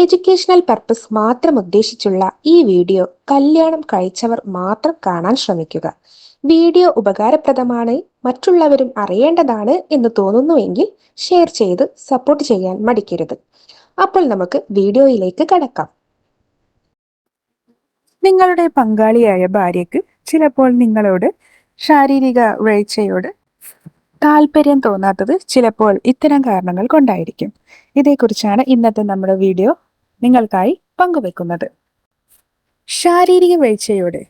Educational purpose മാത്രം ഉദ്ദേശിച്ചുള്ള ഈ video കല്യാണം കഴിച്ചവർ മാത്രം കാണാൻ ശ്രമിക്കുക. വീഡിയോ ഉപകാരപ്രദമാണ് മറ്റുള്ളവരും അറിയേണ്ടതാണ് എന്ന് തോന്നുന്നുവെങ്കിൽ ഷെയർ ചെയ്ത് സപ്പോർട്ട് ചെയ്യാൻ മടിക്കരുത്. അപ്പോൾ നമുക്ക് വീഡിയോയിലേക്ക് കടക്കാം. നിങ്ങളുടെ പങ്കാളിയായ ഭാര്യയ്ക്ക് ചിലപ്പോൾ നിങ്ങളോട് ശാരീരിക വീഴ്ചയോട് താല്പര്യം തോന്നാത്തത് ചിലപ്പോൾ ഇത്തരം കാരണങ്ങൾ കൊണ്ടായിരിക്കും. ഇതേക്കുറിച്ചാണ് ഇന്നത്തെ നമ്മുടെ വീഡിയോ. നിങ്ങൾക്കായി പങ്കുവെക്കുന്നത്. ശാരീരിക വീഴ്ചയോട്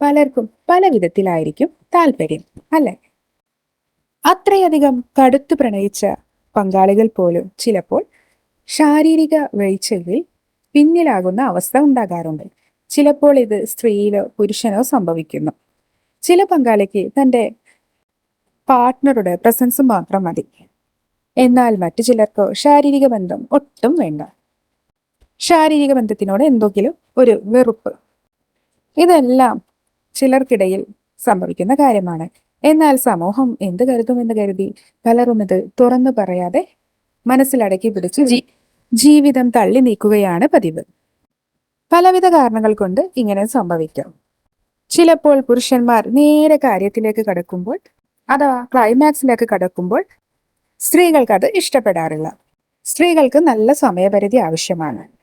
പലർക്കും പല വിധത്തിലായിരിക്കും താല്പര്യം അല്ലെ? അത്രയധികം കടുത്തു പ്രണയിച്ച പങ്കാളികൾ പോലും ചിലപ്പോൾ ശാരീരിക വീഴ്ചയിൽ പിന്നിലാകുന്ന അവസ്ഥ ഉണ്ടാകാറുണ്ട്. ചിലപ്പോൾ ഇത് സ്ത്രീയിലോ പുരുഷനോ സംഭവിക്കുന്നു. ചില പങ്കാളിക്ക് തന്റെ പാർട്ട്ണറുടെ പ്രസൻസ് മാത്രം മതി. എന്നാൽ മറ്റു ചിലർക്കോ ശാരീരിക ബന്ധം ഒട്ടും വേണ്ട. ശാരീരിക ബന്ധത്തിനോട് എന്തെങ്കിലും ഒരു വെറുപ്പ്. ഇതെല്ലാം ചിലർക്കിടയിൽ സംഭവിക്കുന്ന കാര്യമാണ്. എന്നാൽ സമൂഹം എന്ത് കരുതുമെന്ന് കരുതി പലരും ഇത് തുറന്നു പറയാതെ മനസ്സിലടക്കി പിടിച്ച് ജീവിതം തള്ളി നീക്കുകയാണ് പതിവ്. പലവിധ കാരണങ്ങൾ കൊണ്ട് ഇങ്ങനെ സംഭവിക്കാം. ചിലപ്പോൾ പുരുഷന്മാർ നേരെ കാര്യത്തിലേക്ക് കടക്കുമ്പോൾ അഥവാ ക്ലൈമാക്സിലേക്ക് കടക്കുമ്പോൾ സ്ത്രീകൾക്ക് അത് ഇഷ്ടപ്പെടാറില്ല. സ്ത്രീകൾക്ക് നല്ല സമയപരിധി ആവശ്യമാണ്.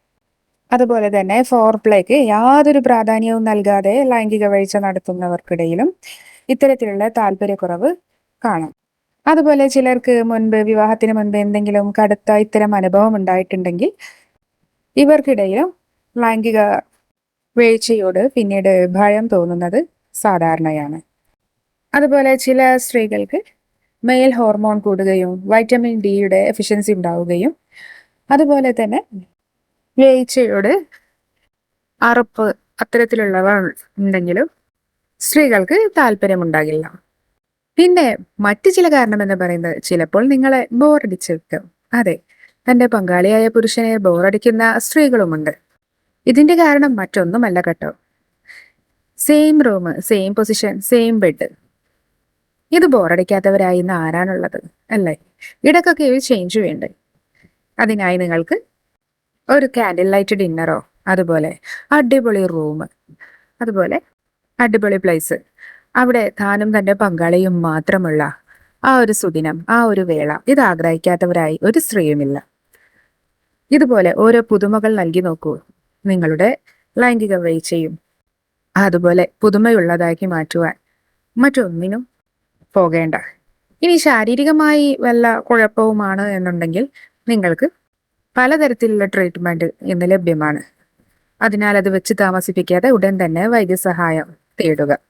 അതുപോലെ തന്നെ ഫോർ പ്ലേക്ക് യാതൊരു പ്രാധാന്യവും നൽകാതെ ലൈംഗിക വീഴ്ച നടത്തുന്നവർക്കിടയിലും ഇത്തരത്തിലുള്ള താല്പര്യക്കുറവ് കാണാം. അതുപോലെ ചിലർക്ക് മുൻപ് വിവാഹത്തിന് മുൻപ് എന്തെങ്കിലും കടുത്ത ഇത്തരം അനുഭവം ഉണ്ടായിട്ടുണ്ടെങ്കിൽ ഇവർക്കിടയിലും ലൈംഗിക വീഴ്ചയോട് പിന്നീട് ഭയം തോന്നുന്നത് സാധാരണയാണ്. അതുപോലെ ചില സ്ത്രീകൾക്ക് മെയിൽ ഹോർമോൺ കൂടുകയും വൈറ്റമിൻ ഡിയുടെ എഫിഷ്യൻസി ഉണ്ടാവുകയും അതുപോലെ തന്നെ വീഴ്ചയോട് അറപ്പ് അത്തരത്തിലുള്ളവ ഉണ്ടെങ്കിലും സ്ത്രീകൾക്ക് താല്പര്യമുണ്ടാകില്ല. പിന്നെ മറ്റു ചില കാരണം എന്ന് പറയുന്നത് ചിലപ്പോൾ നിങ്ങളെ ബോറടിച്ചേക്കും അതെ തന്റെ പങ്കാളിയായ പുരുഷനെ ബോറടിക്കുന്ന സ്ത്രീകളുമുണ്ട്. ഇതിന്റെ കാരണം മറ്റൊന്നുമല്ല കേട്ടോ. Same room same position same bed. ഇത് ബോറടിക്കാത്തവരായി ഇന്ന് ആരാണുള്ളത്? അല്ലേ? ഇടക്കൊക്കെ ഒരു ചേഞ്ച് വേണ്ടേ? അതിനായി നിങ്ങൾക്ക് ഒരു കാൻഡിൽ ലൈറ്റ് ഡിന്നറോ അതുപോലെ അടിപൊളി റൂം അതുപോലെ അടിപൊളി പ്ലേസ് അവിടെ താനും തന്റെ പങ്കാളിയും മാത്രമുള്ള ആ ഒരു സുദിനം ആ ഒരു വേള ഇത് ആഗ്രഹിക്കാത്തവരായി ഒരു സ്ത്രീയുമില്ല ഇതുപോലെ ഓരോ പുതുമകൾ നൽകി നോക്കൂ. നിങ്ങളുടെ ലൈംഗിക വീഴ്ചയും അതുപോലെ പുതുമയുള്ളതാക്കി മാറ്റുവാൻ മറ്റൊന്നിനും പോകേണ്ട. ഇനി ശാരീരികമായി വല്ല കുഴപ്പവുമാണ് എന്നുണ്ടെങ്കിൽ നിങ്ങൾക്ക് പലതരത്തിലുള്ള ട്രീറ്റ്മെന്റ് ഇന്ന് ലഭ്യമാണ്. അതിനാൽ അത് വെച്ച് താമസിപ്പിക്കാതെ ഉടൻ തന്നെ വൈദ്യസഹായം തേടുക.